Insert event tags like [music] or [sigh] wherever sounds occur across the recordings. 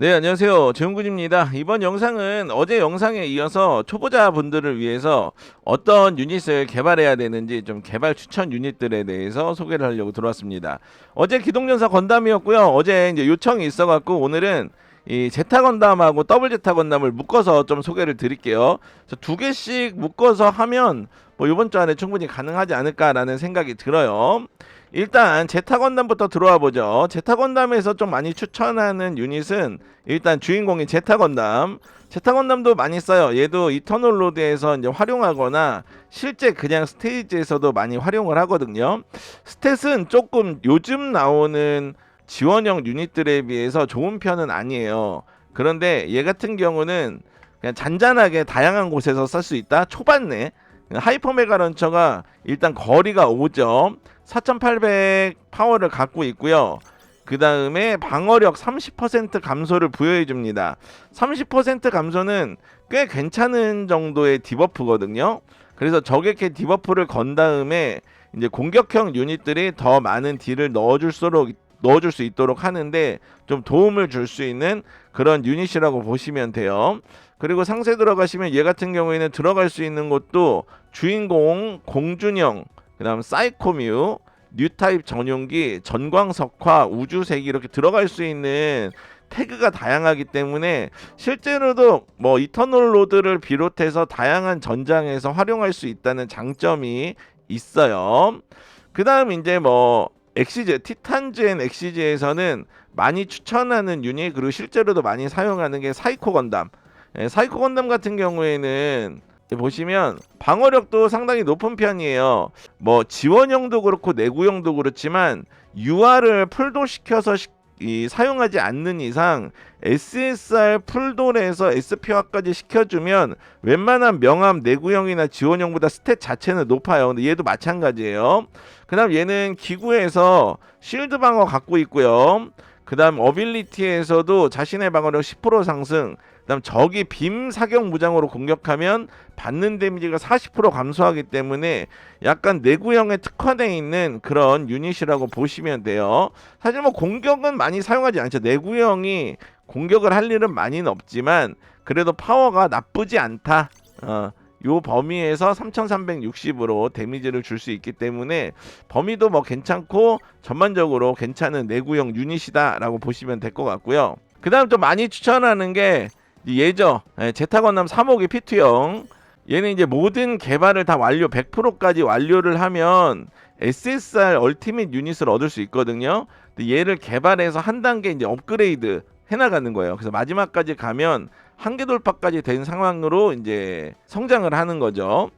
네, 안녕하세요. 재훈군입니다. 이번 영상은 어제 영상에 이어서 초보자분들을 위해서 어떤 유닛을 개발해야 되는지 좀 개발 추천 유닛들에 대해서 소개를 하려고 들어왔습니다. 어제 기동전사 건담이었고요. 어제 이제 요청이 있어갖고 오늘은 이 제타 건담하고 더블 제타 건담을 묶어서 좀 소개를 드릴게요. 두 개씩 묶어서 하면 뭐 이번 주 안에 충분히 가능하지 않을까라는 생각이 들어요. 일단 제타 건담부터 들어와 보죠. 제타 건담에서 좀 많이 추천하는 유닛은 일단 주인공이 제타 건담. 제타 건담도 많이 써요. 얘도 이터널 로드에서 이제 활용하거나 실제 그냥 스테이지에서도 많이 활용을 하거든요. 스탯은 조금 요즘 나오는 지원형 유닛들에 비해서 좋은 편은 아니에요. 그런데 얘 같은 경우는 그냥 잔잔하게 다양한 곳에서 쓸 수 있다. 초반내 하이퍼 메가 런처가 일단 거리가 5점, 4800 파워를 갖고 있고요. 그 다음에 방어력 30% 감소를 부여해 줍니다. 30% 감소는 꽤 괜찮은 정도의 디버프거든요. 그래서 적에게 디버프를 건 다음에 이제 공격형 유닛들이 더 많은 딜을 넣어줄수록 넣어줄 수 있도록 하는데 좀 도움을 줄 수 있는 그런 유닛이라고 보시면 돼요. 그리고 상세 들어가시면 얘 같은 경우에는 들어갈 수 있는 것도 주인공 공준영, 그다음 사이코뮤, 뉴타입 전용기, 전광석화, 우주세기 이렇게 들어갈 수 있는 태그가 다양하기 때문에 실제로도 뭐 이터널 로드를 비롯해서 다양한 전장에서 활용할 수 있다는 장점이 있어요. 그 다음 이제 뭐 엑시즈 티탄즈앤 엑시즈에서는 많이 추천하는 유닛 그리고 실제로도 많이 사용하는 게 사이코 건담. 예, 사이코 건담 같은 경우에는 보시면 방어력도 상당히 높은 편이에요. 뭐 지원형도 그렇고 내구형도 그렇지만 UR을 풀도 시켜서 시, 이, 사용하지 않는 이상 SSR 풀돌에서 SP화까지 시켜주면 웬만한 명암 내구형이나 지원형보다 스탯 자체는 높아요. 근데 얘도 마찬가지예요. 그 다음 얘는 기구에서 실드 방어 갖고 있고요. 그 다음 어빌리티에서도 자신의 방어력 10% 상승 그다음 적이 빔 사격 무장으로 공격하면 받는 데미지가 40% 감소하기 때문에 약간 내구형에 특화되어 있는 그런 유닛이라고 보시면 돼요. 사실 뭐 공격은 많이 사용하지 않죠. 내구형이 공격을 할 일은 많이는 없지만 그래도 파워가 나쁘지 않다. 어, 요 범위에서 3360으로 데미지를 줄 수 있기 때문에 범위도 뭐 괜찮고 전반적으로 괜찮은 내구형 유닛이다라고 보시면 될 것 같고요. 그 다음 또 많이 추천하는 게 예저 예, 제타 건담 3호기 피투형 얘는 이제 모든 개발을 다 완료 100%까지 완료를 하면 SSR 얼티밋 유닛을 얻을 수 있거든요. 근데 얘를 개발해서 한 단계 이제 업그레이드 해나가는 거예요. 그래서 마지막까지 가면 한계 돌파까지 된 상황으로 이제 성장을 하는 거죠.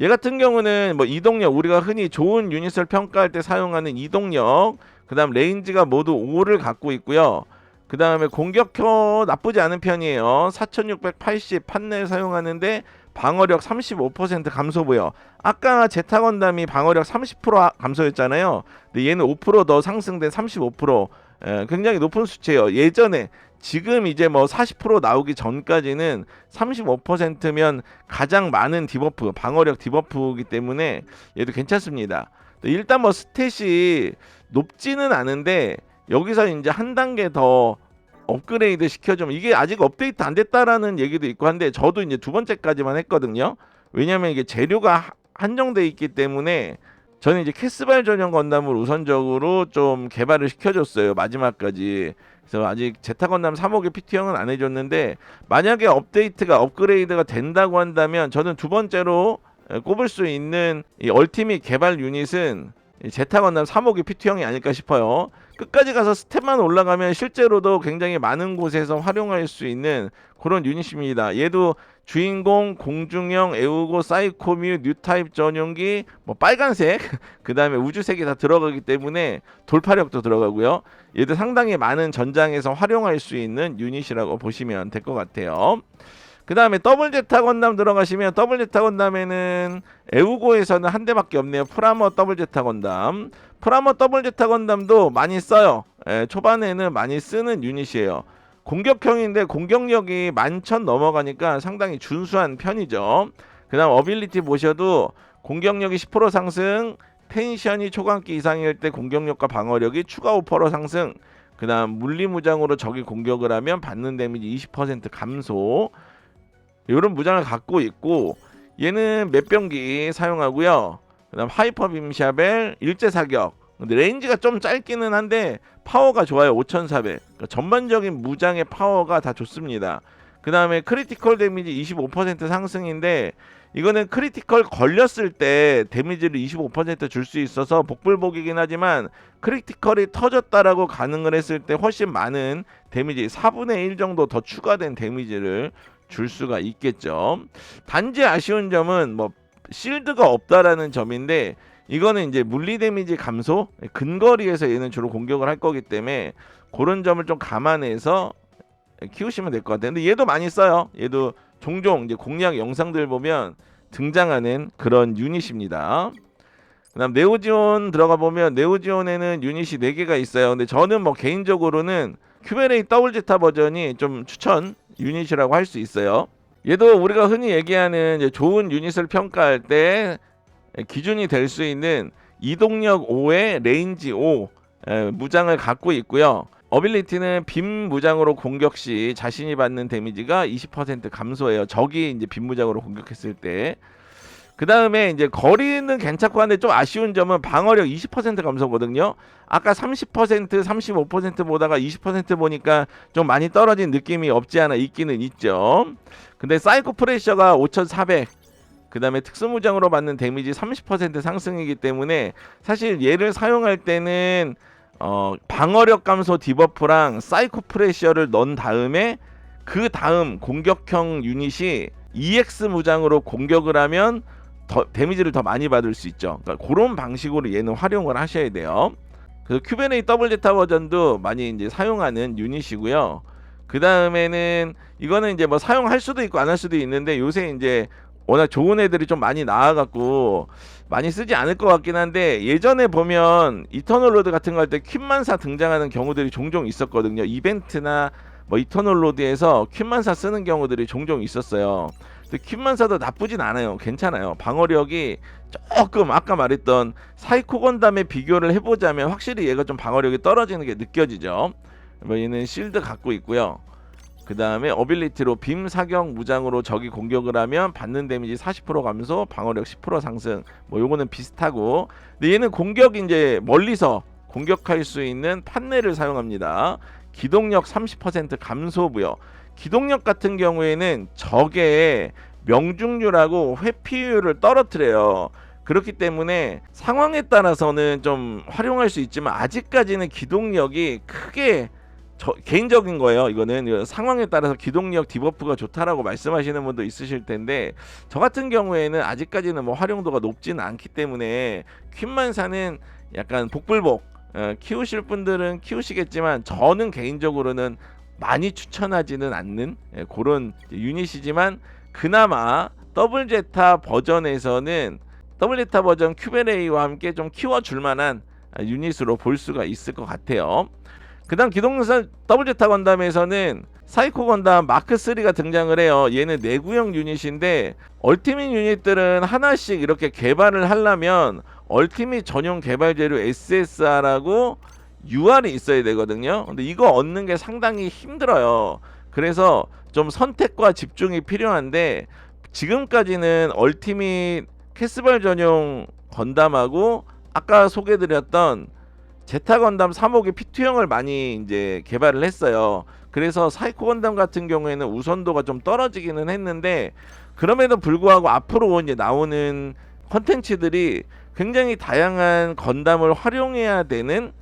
얘 같은 경우는 뭐 이동력 우리가 흔히 좋은 유닛을 평가할 때 사용하는 이동력, 그다음 레인지가 모두 5를 갖고 있고요. 그 다음에 공격효 나쁘지 않은 편이에요. 4680 판넬 사용하는데 방어력 35% 감소 보여. 아까 제타 건담이 방어력 30% 감소했잖아요. 근데 얘는 5%더 상승된 35%. 에, 굉장히 높은 수치예요. 예전에 지금 이제 뭐 40% 나오기 전까지는 35%면 가장 많은 디버프, 방어력 디버프이기 때문에 얘도 괜찮습니다. 일단 뭐 스탯이 높지는 않은데 여기서 이제 한 단계 더 업그레이드 시켜주면 이게 아직 업데이트 안 됐다라는 얘기도 있고 한데 저도 이제 두 번째까지만 했거든요. 왜냐면 이게 재료가 한정돼 있기 때문에 저는 이제 캐스발 전용 건담을 우선적으로 좀 개발을 시켜줬어요 마지막까지. 그래서 아직 제타 건담 3호기 PT형은 안 해줬는데 만약에 업데이트가 업그레이드가 된다고 한다면 저는 두 번째로 꼽을 수 있는 이 얼티밋 개발 유닛은 제타 건담 3호기 PT형이 아닐까 싶어요. 끝까지 가서 스텝만 올라가면 실제로도 굉장히 많은 곳에서 활용할 수 있는 그런 유닛입니다. 얘도 주인공 공중형 에우고 사이코뮤 뉴타입 전용기 뭐 빨간색 [laughs] 그 다음에 우주색이 다 들어가기 때문에 돌파력도 들어가고요. 얘도 상당히 많은 전장에서 활용할 수 있는 유닛이라고 보시면 될 것 같아요. 그 다음에 더블 제타 건담 들어가시면 더블 제타 건담에는 에우고에서는 한 대밖에 없네요. 프라머 더블 제타 건담. 프라머 더블 제타 건담도 많이 써요. 예, 초반에는 많이 쓰는 유닛이에요. 공격형인데 공격력이 만천 넘어가니까 상당히 준수한 편이죠. 그 다음 어빌리티 보셔도 공격력이 10% 상승, 텐션이 초강기 이상일 때 공격력과 방어력이 추가 5% 상승, 그 다음 물리무장으로 적이 공격을 하면 받는 데미지 20% 감소. 이런 무장을 갖고 있고 얘는 몇 병기 사용하고요. 그다음 하이퍼 빔샤벨 일제 사격. 근데 레인지가 좀 짧기는 한데 파워가 좋아요. 5400. 그러니까 전반적인 무장의 파워가 다 좋습니다. 그 다음에 크리티컬 데미지 25% 상승인데 이거는 크리티컬 걸렸을 때 데미지를 25%줄 수 있어서 복불복이긴 하지만 크리티컬이 터졌다라고 가능을 했을 때 훨씬 많은 데미지 4분의 1 정도 더 추가된 데미지를 줄 수가 있겠죠. 단지 아쉬운 점은 뭐 실드가 없다라는 점인데 이거는 이제 물리 데미지 감소 근거리에서 얘는 주로 공격을 할 거기 때문에 그런 점을 좀 감안해서 키우시면 될 것 같아요. 근데 얘도 많이 써요. 얘도 종종 이제 공략 영상들 보면 등장하는 그런 유닛입니다. 그다음 네오지온 들어가 보면 네오지온에는 유닛이 4개가 있어요. 근데 저는 뭐 개인적으로는 큐베레이 더블 제타 버전이 좀 추천 유닛이라고 할 수 있어요. 얘도 우리가 흔히 얘기하는 좋은 유닛을 평가할 때 기준이 될 수 있는 이동력 5에 레인지 5 에, 무장을 갖고 있고요. 어빌리티는 빔 무장으로 공격 시 자신이 받는 데미지가 20% 감소해요. 적이 이제 빔 무장으로 공격했을 때. 그 다음에 이제 거리는 괜찮고 한데 좀 아쉬운 점은 방어력 20% 감소거든요. 아까 30% 35% 보다가 20% 보니까 좀 많이 떨어진 느낌이 없지 않아 있기는 있죠. 근데 사이코 프레셔가 5400. 그 다음에 특수무장으로 받는 데미지 30% 상승이기 때문에 사실 얘를 사용할 때는 어, 방어력 감소 디버프랑 사이코 프레셔를 넣은 다음에 그 다음 공격형 유닛이 EX 무장으로 공격을 하면 더 데미지를 더 많이 받을 수 있죠. 그러니까 그런 방식으로 얘는 활용을 하셔야 돼요. 그래서 큐베네이 제타 버전도 많이 이제 사용하는 유닛이고요. 그 다음에는 이거는 이제 뭐 사용할 수도 있고 안 할 수도 있는데 요새 이제 워낙 좋은 애들이 좀 많이 나와갖고 많이 쓰지 않을 것 같긴 한데 예전에 보면 이터널 로드 같은 거 할 때 퀸만사 등장하는 경우들이 종종 있었거든요. 이벤트나 뭐 이터널 로드에서 퀸만사 쓰는 경우들이 종종 있었어요. 근데 퀸만사도 나쁘진 않아요. 괜찮아요. 방어력이 조금 아까 말했던 사이코 건담에 비교를 해보자면 확실히 얘가 좀 방어력이 떨어지는 게 느껴지죠. 뭐 얘는 실드 갖고 있고요. 그 다음에 어빌리티로 빔 사격 무장으로 적이 공격을 하면 받는 데미지 40% 감소, 방어력 10% 상승. 뭐 요거는 비슷하고. 근데 얘는 공격 이제 멀리서 공격할 수 있는 판넬을 사용합니다. 기동력 30% 감소고요. 기동력 같은 경우에는 적의 명중률하고 회피율을 떨어뜨려요. 그렇기 때문에 상황에 따라서는 좀 활용할 수 있지만 아직까지는 기동력이 크게 저 개인적인 거예요. 이거는 상황에 따라서 기동력 디버프가 좋다라고 말씀하시는 분도 있으실 텐데 저 같은 경우에는 아직까지는 뭐 활용도가 높지는 않기 때문에 퀸만사는 약간 복불복 어, 키우실 분들은 키우시겠지만 저는 개인적으로는 많이 추천하지는 않는 예, 그런 유닛이지만 그나마 더블 제타 버전에서는 더블 제타 버전 큐베레이와 함께 좀 키워줄 만한 유닛으로 볼 수가 있을 것 같아요. 그다음 기동사 더블 제타 건담에서는 사이코 건담 마크 3가 등장을 해요. 얘는 내구형 유닛인데 얼티밋 유닛들은 하나씩 이렇게 개발을 하려면 얼티밋 전용 개발 재료 SSR하고 UR이 있어야 되거든요. 근데 이거 얻는 게 상당히 힘들어요. 그래서 좀 선택과 집중이 필요한데 지금까지는 얼티밋 캐스발 전용 건담하고 아까 소개드렸던 제타 건담 3호기 P2형을 많이 이제 개발을 했어요. 그래서 사이코 건담 같은 경우에는 우선도가 좀 떨어지기는 했는데 그럼에도 불구하고 앞으로 이제 나오는 컨텐츠들이 굉장히 다양한 건담을 활용해야 되는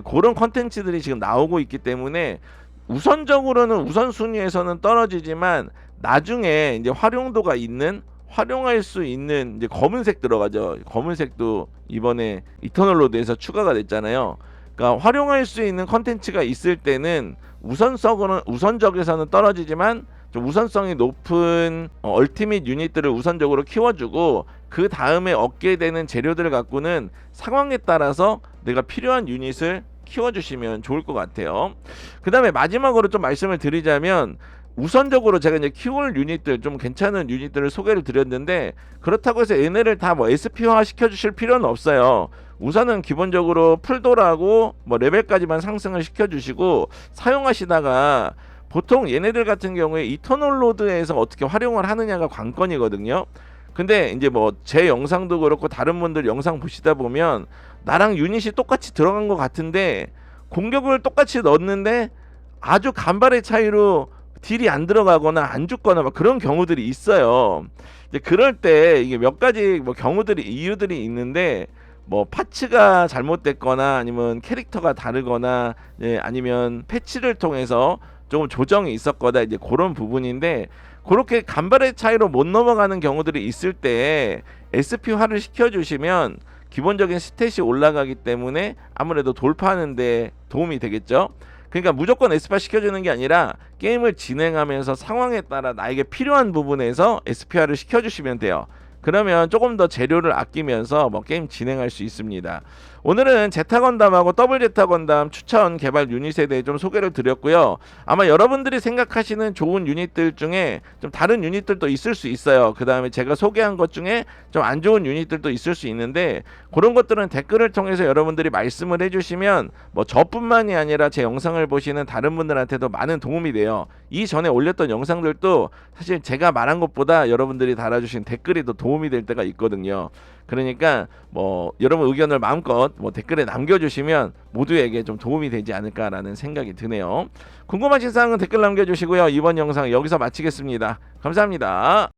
그런 컨텐츠들이 지금 나오고 있기 때문에 우선적으로는 우선순위에서는 떨어지지만 나중에 이제 활용도가 있는 활용할 수 있는 이제 검은색 들어가죠. 검은색도 이번에 이터널 로드에서 추가가 됐잖아요. 그러니까 활용할 수 있는 컨텐츠가 있을 때는 우선성은 우선적에서는 떨어지지만 좀 우선성이 높은 어, 얼티밋 유닛들을 우선적으로 키워주고 그 다음에 얻게 되는 재료들을 갖고는 상황에 따라서 내가 필요한 유닛을 키워주시면 좋을 것 같아요. 그 다음에 마지막으로 좀 말씀을 드리자면 우선적으로 제가 이제 키울 유닛들 좀 괜찮은 유닛들을 소개를 드렸는데 그렇다고 해서 얘네를 다 뭐 SP화 시켜주실 필요는 없어요. 우선은 기본적으로 풀도라고 뭐 레벨까지만 상승을 시켜주시고 사용하시다가 보통 얘네들 같은 경우에 이터널 로드에서 어떻게 활용을 하느냐가 관건이거든요. 근데 이제 뭐 제 영상도 그렇고 다른 분들 영상 보시다 보면 나랑 유닛이 똑같이 들어간 것 같은데 공격을 똑같이 넣었는데 아주 간발의 차이로 딜이 안 들어가거나 안 죽거나 막 그런 경우들이 있어요. 이제 그럴 때 이게 몇 가지 뭐 경우들이 이유들이 있는데 뭐 파츠가 잘못됐거나 아니면 캐릭터가 다르거나 예, 아니면 패치를 통해서 조금 조정이 있었거나 이제 그런 부분인데 그렇게 간발의 차이로 못 넘어가는 경우들이 있을 때 SP화를 시켜주시면 기본적인 스탯이 올라가기 때문에 아무래도 돌파하는데 도움이 되겠죠. 그러니까 무조건 SP화 시켜주는 게 아니라 게임을 진행하면서 상황에 따라 나에게 필요한 부분에서 SP화를 시켜주시면 돼요. 그러면 조금 더 재료를 아끼면서 뭐 게임 진행할 수 있습니다. 오늘은 제타 건담하고 더블 제타 건담 추천 개발 유닛에 대해 좀 소개를 드렸고요. 아마 여러분들이 생각하시는 좋은 유닛들 중에 좀 다른 유닛들도 있을 수 있어요. 그 다음에 제가 소개한 것 중에 좀 안 좋은 유닛들도 있을 수 있는데 그런 것들은 댓글을 통해서 여러분들이 말씀을 해주시면 뭐 저뿐만이 아니라 제 영상을 보시는 다른 분들한테도 많은 도움이 돼요. 이 전에 올렸던 영상들도 사실 제가 말한 것보다 여러분들이 달아주신 댓글이 더 도움이 될 때가 있거든요. 그러니까 뭐 여러분 의견을 마음껏 뭐 댓글에 남겨주시면 모두에게 좀 도움이 되지 않을까라는 생각이 드네요. 궁금하신 사항은 댓글 남겨주시고요. 이번 영상 여기서 마치겠습니다. 감사합니다.